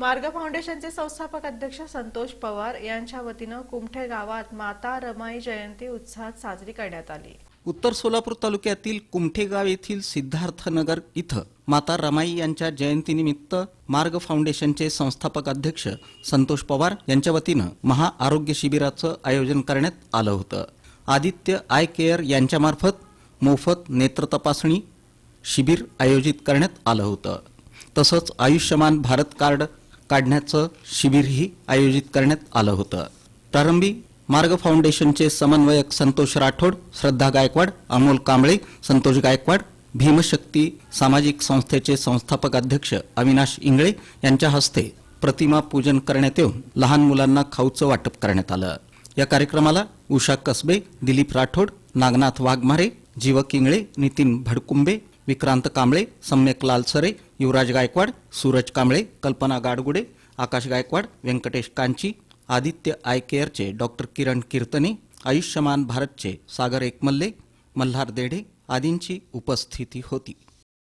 मार्ग फाउंडेशनचे संस्थापक अध्यक्ष संतोष पवार यांच्या वतीनं कुमठे गावात माता रमाई जयंती उत्साहात साजरी करण्यात आली. उत्तर सोलापूर तालुक्यातील कुमठेगाव येथील सिद्धार्थनगर इथं माता रमाई यांच्या जयंतीनिमित्त मार्ग फाउंडेशनचे संस्थापक अध्यक्ष संतोष पवार यांच्या वतीनं महाआरोग्य शिबिराचं आयोजन करण्यात आलं होतं. आदित्य आय केअर यांच्यामार्फत मोफत नेत्र तपासणी शिबिर आयोजित करण्यात आलं होतं. तसंच आयुष्यमान भारत कार्ड काढण्याचं शिबिरही आयोजित करण्यात आलं होतं. प्रारंभी मार्ग फाउंडेशनचे समन्वयक संतोष राठोड श्रद्धा गायकवाड अमोल कांबळे संतोष गायकवाड भीमशक्ती सामाजिक संस्थेचे संस्थापक अध्यक्ष अविनाश इंगळे यांच्या हस्ते प्रतिमा पूजन करण्यात येऊन लहान मुलांना खाऊचं वाटप करण्यात आलं. या कार्यक्रमाला उषा कसबे दिलीप राठोड नागनाथ वाघमारे जीवक इंगळे नितीन भडकुंबे विक्रांत कांबळे सम्यक लालसरे युवराज गायकवाड सूरज कांबळे कल्पना गाडगुडे आकाश गायकवाड व्यंकटेश कांची आदित्य आय केअरचे डॉक्टर किरण कीर्तने आयुष्यमान भारतचे सागर एकमल्ले मल्हार देढे आदींची उपस्थिती होती.